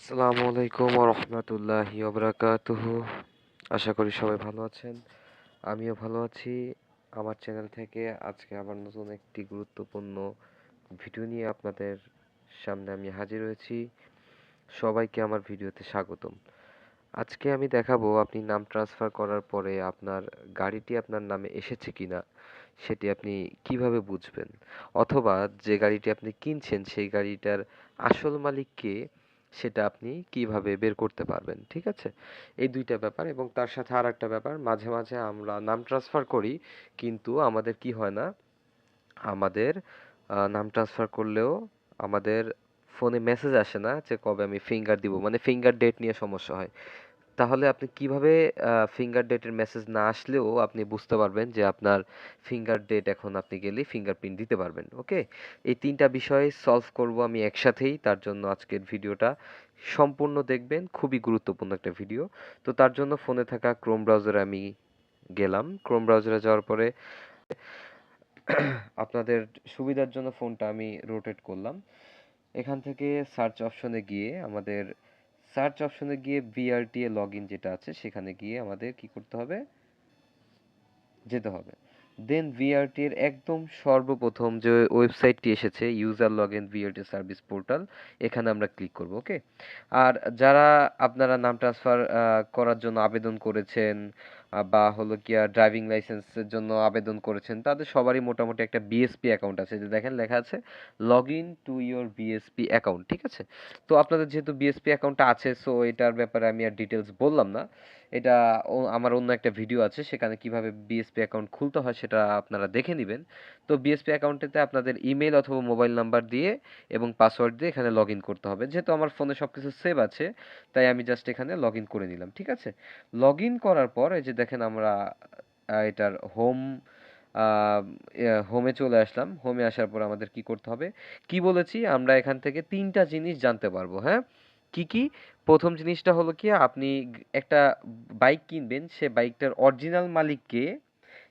আসসালামু আলাইকুম রহমতুল্লাহি ওবরাকাতুহু। আশা করি সবাই ভালো আছেন। আমিও ভালো আছি। আমার চ্যানেল থেকে আজকে আবার নতুন একটি গুরুত্বপূর্ণ ভিডিও নিয়ে আপনাদের সামনে আমি হাজির হয়েছি। সবাইকে আমার ভিডিওতে স্বাগতম। আজকে আমি দেখাবো আপনি নাম ট্রান্সফার করার পরে আপনার গাড়িটি আপনার নামে এসেছে কিনা, সেটি আপনি কীভাবে বুঝবেন? অথবা যে গাড়িটি আপনি কিনছেন, সেই গাড়িটার আসল মালিক কে সেটা আপনি কীভাবে বের করতে পারবেন, ঠিক আছে? এই দুইটা ব্যাপার এবং তার সাথে আর একটা ব্যাপার, মাঝে মাঝে আমরা নাম ট্রান্সফার করি, কিন্তু আমাদের কি হয় না, আমাদের নাম ট্রান্সফার করলেও আমাদের ফোনে মেসেজ আসে না যে কবে আমি ফিঙ্গার দিব মানে ফিঙ্গার ডেট নিয়ে সমস্যা হয়। তাহলে আপনি কীভাবে ফিঙ্গার ডেটের মেসেজ না আসলেও আপনি বুঝতে পারবেন যে আপনার ফিঙ্গার ডেট এখন আপনি গেলে ফিঙ্গারপ্রিন্ট দিতে পারবেন, ওকে? এই তিনটা বিষয় সলভ করব আমি একসাথেই, তার জন্য আজকের ভিডিওটা সম্পূর্ণ দেখবেন, খুবই গুরুত্বপূর্ণ একটা ভিডিও। তো তার জন্য ফোনে থাকা ক্রোম ব্রাউজারে আমি গেলাম। ক্রোম ব্রাউজারে যাওয়ার পরে আপনাদের সুবিধার জন্য ফোনটা আমি রোটেট করলাম। এখান থেকে সার্চ অপশনে গিয়ে আমাদের সার্চ অপশনে গিয়ে বিআরটিএ লগ ইন যেটা আছে, সেখানে গিয়ে আমাদের কি করতে হবে? যেতে হবে। দেন ভিআরটি এর একদম সর্বপ্রথম যে ওয়েবসাইটটি এসেছে user log in VRT service portal এখানে আমরা ক্লিক করব ওকে আর যারা আপনারা নাম ট্রান্সফার করার জন্য আবেদন করেছেন বা হলো গিয়া ড্রাইভিং লাইসেন্সের জন্য আবেদন করেছেন, তাদের সবারই মোটামুটি একটা বিএসপি অ্যাকাউন্ট আছে। যে দেখেন, লেখা আছে log in to your BSP account ঠিক আছে? তো আপনাদের যেহেতু বিএসপি অ্যাকাউন্টটা আছে সো এটার ব্যাপারে আমি আর ডিটেলস বললাম না। এটা আমার অন্য একটা ভিডিও আছে, সেখানে কীভাবে বিএসপি অ্যাকাউন্ট খুলতে হয় সেটা আপনারা দেখে নেবেন। তো বিএসপি অ্যাকাউন্টেতে আপনাদের ইমেল অথবা মোবাইল নাম্বার দিয়ে এবং পাসওয়ার্ড দিয়ে এখানে লগ করতে হবে। যেহেতু আমার ফোনে সব কিছু সেভ আছে, তাই আমি জাস্ট এখানে লগ করে নিলাম, ঠিক আছে? লগ করার পর, এই যে দেখেন আমরা এটার হোম হোমে চলে আসলাম। হোমে আসার পর আমাদের কি করতে হবে? কি বলেছি? আমরা এখান থেকে তিনটা জিনিস জানতে পারব হ্যাঁ? কি কি? প্রথম জিনিসটা হলো কি, আপনি একটা বাইক কিনবেন, সে বাইকটার অরিজিনাল মালিক কে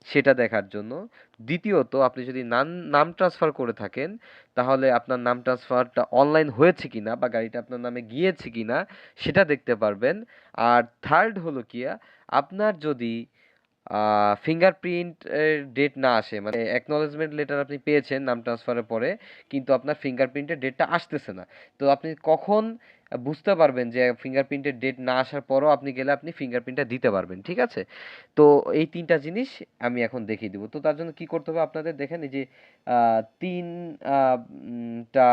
সেটা দেখার জন্য। দ্বিতীয়ত, আপনি যদি নাম নাম ট্রান্সফার করে থাকেন, তাহলে আপনার নাম ট্রান্সফারটা অনলাইন হয়েছে কিনা বা গাড়িটা আপনার নামে গিয়েছে কিনা, সেটা দেখতে পারবেন। আর থার্ড হলো কি, আপনার যদি ফিঙ্গারপ্রিন্ট ডেট না আসে মানে অ্যাকনলেজমেন্ট লেটার আপনি পেয়েছেন নাম ট্রান্সফারের পরে, কিন্তু আপনার ফিঙ্গারপ্রিন্টের ডেটটা আসতেছে না। তো আপনি কখন বুঝতে পারবেন যে ফিঙ্গারপ্রিন্টের ডেট না আসার পরও আপনি গেলে আপনি ফিঙ্গারপ্রিন্টটা দিতে পারবেন ঠিক আছে? তো এই তিনটা জিনিস আমি এখন দেখিয়ে দিব। তো তার জন্য কি করতে হবে আপনাদের? দেখেন এই যে আহ, তিন টা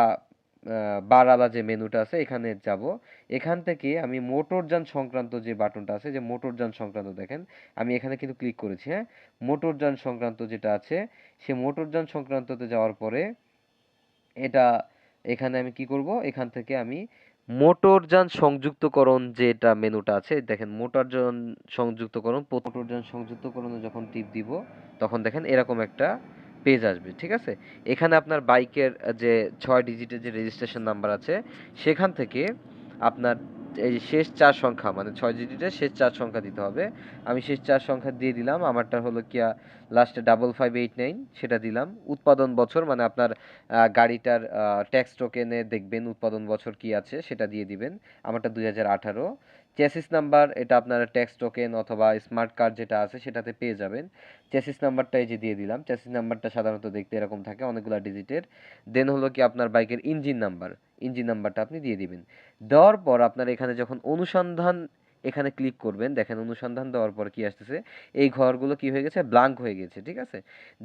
আহ, বারালা যে মেনুটা আছে এখানে যাব। এখান থেকে আমি মোটরযান সংক্রান্ত যে বাটনটা আছে যে মোটরযান সংক্রান্ত দেখেন আমি এখানে কিন্তু ক্লিক করেছি হ্যাঁ? মোটরযান সংক্রান্ত যেটা আছে সে মোটরযান সংক্রান্ততে যাওয়ার পরে এটা এখানে আমি কি করব? এখান থেকে আমি মোটরযান সংযুক্তকরণ যেটা মেনুটা আছে, দেখেন মোটরযান সংযুক্তকরণ মোটরযান সংযুক্তকরণে যখন টিপ দিব, তখন দেখেন এরকম একটা পেজ আসবে, ঠিক আছে? এখানে আপনার বাইকের যে ছয় ডিজিটের যে রেজিস্ট্রেশন নাম্বার আছে, সেখান থেকে আপনার এই যে শেষ চার সংখ্যা মানে ছয় ডিজিটের শেষ চার সংখ্যা দিতে হবে। আমি শেষ চার সংখ্যা দিয়ে দিলাম, আমারটা হলো কিয়া লাস্টে ডাবল ফাইভ এইট নাইন সেটা দিলাম। উৎপাদন বছর মানে আপনার গাড়িটার ট্যাক্স টোকেনে দেখবেন উৎপাদন বছর কি আছে, সেটা দিয়ে দিবেন। আমারটা দুই হাজার আঠারো। চেসিস নাম্বার, এটা আপনারা ট্যাক্স টোকেন অথবা স্মার্ট কার্ড যেটা আছে, সেটাতে পেয়ে যাবেন। চেসিস নাম্বারটা এই যে দিয়ে দিলাম। চেসিস নাম্বারটা সাধারণত দেখতে এরকম থাকে, অনেকগুলো ডিজিটের দেন হলো কি আপনার বাইকের ইঞ্জিন নাম্বার ইঞ্জিন নাম্বারটা আপনি দিয়ে দিবেন। দেওয়ার পর আপনার এখানে যখন অনুসন্ধান এখানে ক্লিক করবেন। দেখেন অনুসন্ধান দেওয়ার পর কি আসতেছে? এই ঘরগুলো কি হয়ে গেছে? ব্লাঙ্ক হয়ে গেছে, ঠিক আছে?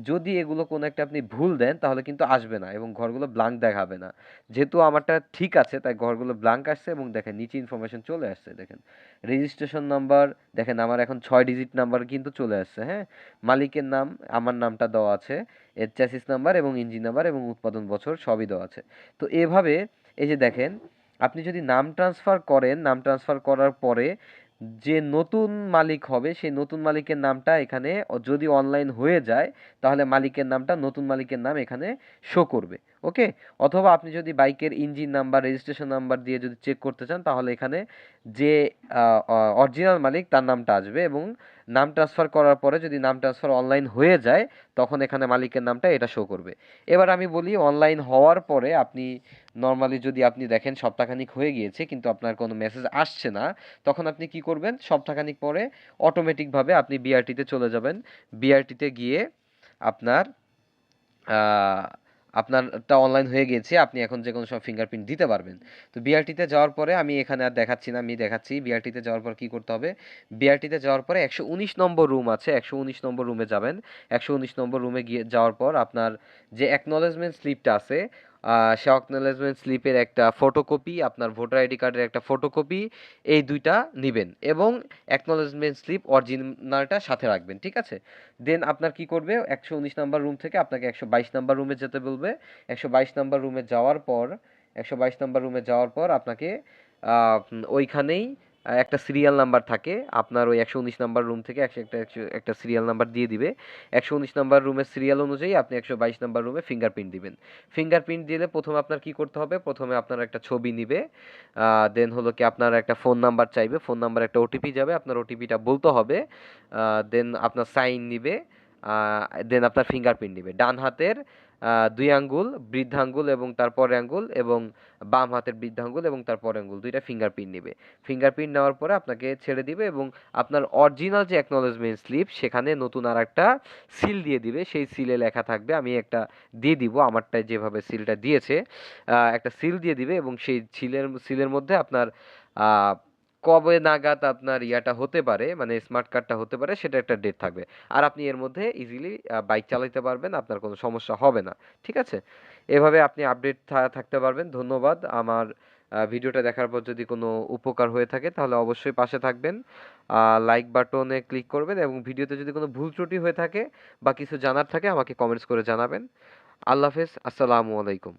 যদি এগুলো কোনো একটা আপনি ভুল দেন, তাহলে কিন্তু আসবে না এবং ঘরগুলো ব্লাঙ্ক দেখাবে না। যেহেতু আমারটা ঠিক আছে, তাই ঘরগুলো ব্লাঙ্ক আসছে এবং দেখেন নিচে ইনফরমেশন চলে আসছে, দেখেন। রেজিস্ট্রেশন নাম্বার দেখেন আমার এখন ছয় ডিজিট নাম্বার কিন্তু চলে আসছে হ্যাঁ? মালিকের নাম, আমার নামটা দেওয়া আছে এর চ্যাসিস নাম্বার এবং ইঞ্জিন নাম্বার এবং উৎপাদন বছর সবই দেওয়া আছে। তো এভাবে, এই যে দেখেন আপনি যদি নাম ট্রান্সফার করেন, নাম ট্রান্সফার করার পরে যে নতুন মালিক হবে, সেই নতুন মালিকের নামটা এখানে যদি অনলাইন হয়ে যায়, তাহলে মালিকের নামটা নতুন মালিকের নাম এখানে শো করবে। ওকে? অথবা আপনি যদি বাইকের ইঞ্জিন নাম্বার, রেজিস্ট্রেশন নাম্বার দিয়ে যদি চেক করতে চান, তাহলে এখানে যে অরিজিনাল মালিক তার নামটা আসবে এবং নাম ট্রান্সফার করার পরে যদি নাম ট্রান্সফার অনলাইন হয়ে যায়, তখন এখানে মালিকের নামটা এটা শো করবে। এবার আমি বলি অনলাইন হওয়ার পরে আপনি নর্মালি যদি আপনি দেখেন সপ্তাহখানিক হয়ে গিয়েছে, কিন্তু আপনার কোনো মেসেজ আসছে না, তখন আপনি কি করবেন? সপ্তাহখানিক পরে অটোমেটিকভাবে আপনি বিআরটিতে চলে যাবেন। বিআরটিতে গিয়ে আপনার আপনারটা অনলাইন হয়ে গিয়েছে, আপনি এখন যে কোনো সময় ফিঙ্গারপ্রিন্ট দিতে পারবেন। তো বিআরটিতে যাওয়ার পরে আমি এখানে আর দেখাচ্ছি না, আমি দেখাচ্ছি বিআরটিতে যাওয়ার পর কি করতে হবে? বিআরটিতে যাওয়ার পরে একশো উনিশ নম্বর রুম আছে, একশো উনিশ নম্বর রুমে যাবেন। একশো উনিশ নম্বর রুমে গিয়ে যাওয়ার পর আপনার যে অ্যাকনোলেজমেন্ট স্লিপটা আছে সে অ্যাকনলেজমেন্ট স্লিপের একটা ফটোকপি আপনার ভোটার আইডি কার্ডের একটা ফটোকপি এই দুইটা নেবেন এবং অ্যাকনলেজমেন্ট স্লিপ অরিজিনালটা সাথে রাখবেন, ঠিক আছে? দেন আপনার কি করবে? একশো উনিশ নাম্বার রুম থেকে আপনাকে একশো বাইশ নাম্বার রুমে যেতে বলবে। একশো বাইশ নাম্বার রুমে যাওয়ার পর, একশো বাইশ নাম্বার রুমে যাওয়ার পর আপনাকে ওইখানেই একটা সিরিয়াল নাম্বার থাকে। আপনার ওই একশো উনিশ নাম্বার রুম থেকে একশো একটা একশো একটা সিরিয়াল নাম্বার দিয়ে দিবে। একশো উনিশ নাম্বার রুমের সিরিয়াল অনুযায়ী আপনি একশো বাইশ নাম্বার রুমে ফিঙ্গারপ্রিন্ট দিবেন। ফিঙ্গারপ্রিন্ট দিলে প্রথমে আপনার কি করতে হবে? প্রথমে আপনার একটা ছবি নিবে। দেন হলো কি আপনার একটা ফোন নাম্বার চাইবে। ফোন নাম্বার একটা ওটিপি যাবে। আপনার ওটিপিটা বলতে হবে। দেন আপনার সাইন নিবে। দেন আপনার ফিঙ্গারপ্রিন্ট নিবে। ডান হাতের দুই আঙ্গুল বৃদ্ধাঙ্গুল এবং তারপরে আঙ্গুল এবং বাম হাতের বৃদ্ধাঙ্গুল এবং তারপরে আঙ্গুল, দুইটা ফিঙ্গারপ্রিন্ট নিবে। ফিঙ্গারপ্রিন্ট নেওয়ার পরে আপনাকে ছেড়ে দিবে এবং আপনার অরিজিনাল যে অ্যাকনলেজমেন্ট স্লিপ সেখানে নতুন আর একটা সিল দিয়ে দিবে। সেই সিলে লেখা থাকবে, আমি একটা দিয়ে দিব। আমারটায় যেভাবে সিলটা দিয়েছে একটা সিল দিয়ে দিবে এবং সেই সিলের সিলের মধ্যে আপনার কবে নাগাদ আপনার ইয়াটা হতে পারে মানে স্মার্ট কার্ডটা হতে পারে, সেটা একটা ডেট থাকবে। আর আপনি এর মধ্যে ইজিলি বাইক চালাতে পারবেন, আপনার কোনো সমস্যা হবে না, ঠিক আছে? এভাবে আপনি আপডেট থাকতে পারবেন, ধন্যবাদ। আমার ভিডিওটা দেখার পর যদি কোনো উপকার হয়ে থাকে, তাহলে অবশ্যই পাশে থাকবেন। লাইক বাটনে ক্লিক করবেন এবং ভিডিওতে যদি কোনো ভুল ত্রুটি হয়ে থাকে বা কিছু জানার থাকে, আমাকে কমেন্টস করে জানাবেন। আল্লাহ হাফেজ, আসসালামু আলাইকুম।